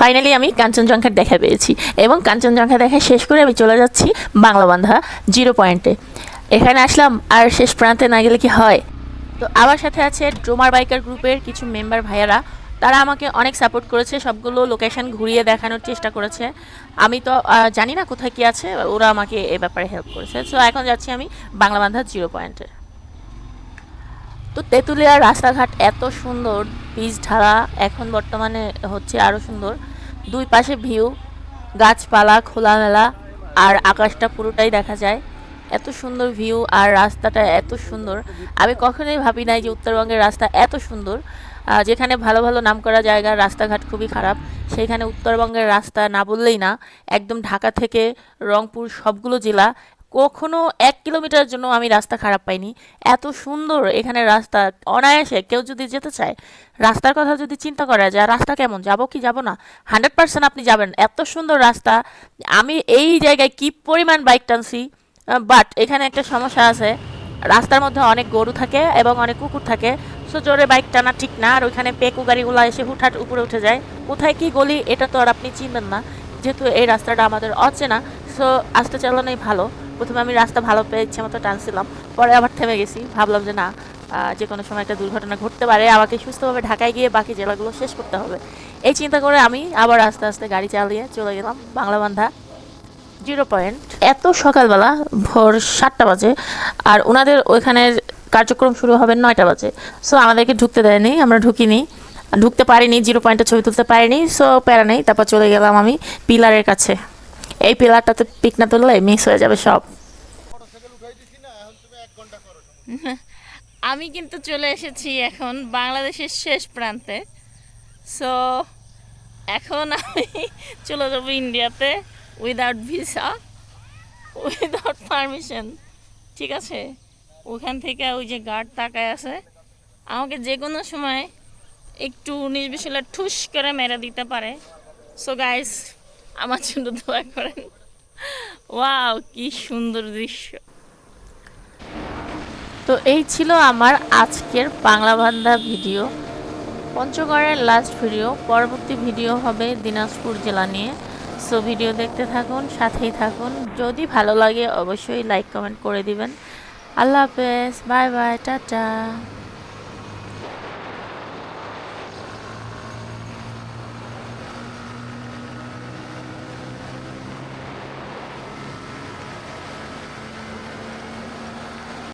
Finally আমি কাঞ্চনজঙ্ঘার দেখা পেয়েছি এবং কাঞ্চনজঙ্ঘা দেখা শেষ করে আমি চলে যাচ্ছি বাংলাবান্ধা জিরো পয়েন্টে। এখানে আসলাম, আর শেষ প্রান্তে না গেলে কি হয়? তো আমার সাথে আছে ড্রোমার বাইকার গ্রুপের কিছু মেম্বার ভাইয়ারা। তারা আমাকে অনেক সাপোর্ট করেছে, সবগুলো লোকেশন ঘুরিয়ে দেখানোর চেষ্টা করেছে। আমি তো জানি না কোথায় কি আছে, ওরা আমাকে এ ব্যাপারে হেল্প করেছে। সো এখন যাচ্ছি আমি বাংলাবান্ধা জিরো পয়েন্টে। তো তেঁতুলিয়ার রাস্তাঘাট এত সুন্দর পিচ ঢালা এখন বর্তমানে হচ্ছে আরও সুন্দর। দুই পাশে ভিউ, গাছপালা, খোলামেলা, আর আকাশটা পুরোটাই দেখা যায়। এত সুন্দর ভিউ আর রাস্তাটা এত সুন্দর। আমি কখনোই ভাবি নাই যে উত্তরবঙ্গের রাস্তা এত সুন্দর। যেখানে ভালো ভালো নাম করা জায়গা, রাস্তাঘাট খুবই খারাপ সেইখানে উত্তরবঙ্গের রাস্তা না বললেই না। একদম ঢাকা থেকে রংপুর সবগুলো জেলা কখনো এক কিলোমিটার জন্য আমি রাস্তা খারাপ পাইনি। এত সুন্দর এখানে রাস্তা, অনায়াসে কেউ যদি যেতে চায়, রাস্তার কথা যদি চিন্তা করা যায় রাস্তা কেমন? যাব কি যাব না? হান্ড্রেড পার্সেন্ট আপনি যাবেন। এত সুন্দর রাস্তা। আমি এই জায়গায় কি পরিমাণ বাইক টানছি বাট এখানে একটা সমস্যা আছে। রাস্তার মধ্যে অনেক গরু থাকে এবং অনেক কুকুর থাকে। সো জোরে বাইক টানা ঠিক না। আর ওইখানে পেকু গাড়িগুলো এসে হুটহাট উপরে উঠে যায়। কোথায় কি গলি, এটা তো আর আপনি চিনবেন না। যেহেতু এই রাস্তাটা আমাদের অচেনা, সো আস্তে চালানোই ভালো। প্রথমে আমি রাস্তা ভালো পেয়ে ইচ্ছে মতো টানছিলাম, পরে আবার থেমে গেছি। ভাবলাম যে না যে কোনো সময় একটা দুর্ঘটনা ঘটতে পারে, আমাকে সুস্থভাবে ঢাকায় গিয়ে বাকি জেলাগুলো শেষ করতে হবে। এই চিন্তা করে আমি আবার আস্তে আস্তে গাড়ি চালিয়ে চলে গেলাম বাংলাবান্ধা জিরো পয়েন্ট। এত সকালবেলা ভোর সাতটা বাজে, আর ওনাদের ওইখানের কার্যক্রম শুরু হবে নয়টা বাজে। সো আমাদেরকে ঢুকতে দেয়নি, আমরা ঢুকিনি। ঢুকতে পারিনি, জিরো পয়েন্টে ছবি তুলতে পারিনি সো প্যারা নেই, তারপর চলে গেলাম আমি পিলারের কাছে। এই পিলারটাতে পিক না তুললে মিস হয়ে যাবে সব। আমি কিন্তু চলে এসেছি এখন বাংলাদেশের শেষ প্রান্তে। সো এখন আমি চলে যাব ইন্ডিয়াতে উইদাউট ভিসা উইদাউট পারমিশন ঠিক আছে? ওখান থেকে ওই যে গার্ড তাকায় আছে। আমাকে যে কোনো সময় একটু নির্বিশলে ঠুস করে মেরে দিতে পারে। সো গাইস আমার জন্য দোয়া করেন। ওয়াও, কি সুন্দর দৃশ্য। তো এই ছিল আমার আজকের বাংলা বান্দা ভিডিও। পঞ্চগড়ের লাস্ট ভিডিও পরবর্তী ভিডিও হবে দিনাজপুর জেলা নিয়ে। সো ভিডিও দেখতে থাকুন, সাথেই থাকুন। যদি ভালো লাগে, অবশ্যই লাইক কমেন্ট করে দিবেন। আল্লাহ হাফেজ বাই বাই টাটা।